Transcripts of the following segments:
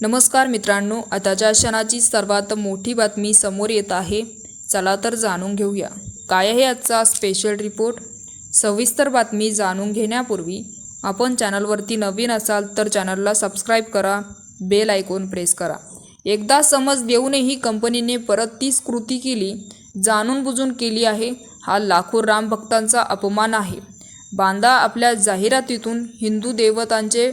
नमस्कार मित्रांनो आताच्या क्षणाची सर्वात मोठी बातमी समोर येत आहे. चला तर जाणून घेऊया. काय आहे आजचा स्पेशल रिपोर्ट सविस्तर बातमी जाणून घेण्यापूर्वी आपण चॅनलवरती नवीन असाल तर चॅनलला सबस्क्राईब करा बेल आयकॉन प्रेस करा. एकदा समज देऊनही कंपनीने परत तीच कृती केली जाणून बुजून केली आहे हा लाखो राम भक्तांचा अपमान आहे. बांदा आपल्या जाहिरातीतून हिंदू देवतांचे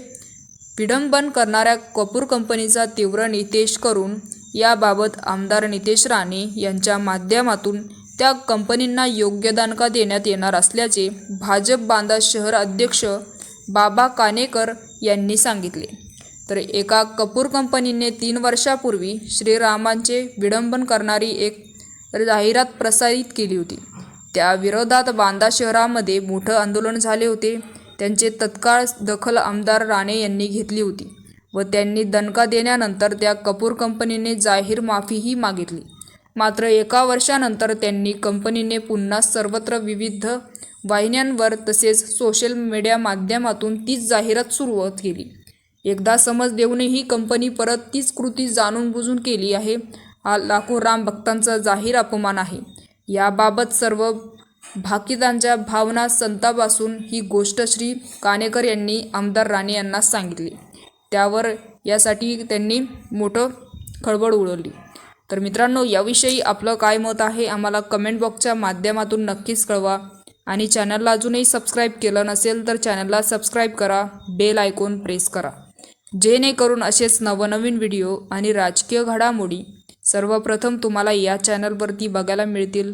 विडंबन करणाऱ्या कपूर कंपनीचा तीव्र निषेध करून याबाबत आमदार नितेश राणे यांच्या माध्यमातून त्या कंपनींना योग्य दानका देण्यात येणार असल्याचे भाजप बांदा शहर अध्यक्ष बाबा कानेकर यांनी सांगितले. तर एका कपूर कंपनीने तीन वर्षापूर्वी श्रीरामांचे विडंबन करणारी एक जाहिरात प्रसारित केली होती. त्या विरोधात बांदा शहरामध्ये मोठं आंदोलन झाले होते. त्यांचे तत्काळ दखल आमदार राणे यांनी घेतली होती व त्यांनी दणका देण्यानंतर त्या कपूर कंपनीने जाहीर माफीही मागितली. मात्र एका वर्षानंतर त्यांनी कंपनीने पुन्हा सर्वत्र विविध वाहिन्यांवर तसेच सोशल मीडिया माध्यमातून तीच जाहिरात सुरुवात केली. एकदा समज देऊनही कंपनी परत तीच कृती जाणून बुजून केली आहे हा लाखो राम भक्तांचा जाहीर अपमान आहे. याबाबत सर्व भाकितांच्या भावना संताप असून ही गोष्ट श्री कानेकर यांनी आमदार राणे यांना सांगितली. त्यावर यासाठी त्यांनी मोठं खळबळ उडवली. तर मित्रांनो याविषयी आपलं काय मत आहे आम्हाला कमेंट बॉक्सच्या माध्यमातून नक्कीच कळवा. आणि चॅनलला अजूनही सबस्क्राईब केलं नसेल तर चॅनलला सबस्क्राईब करा बेल आयकॉन प्रेस करा. जेणेकरून असेच नवनवीन व्हिडिओ आणि राजकीय घडामोडी सर्वप्रथम तुम्हाला या चॅनलवरती बघायला मिळतील.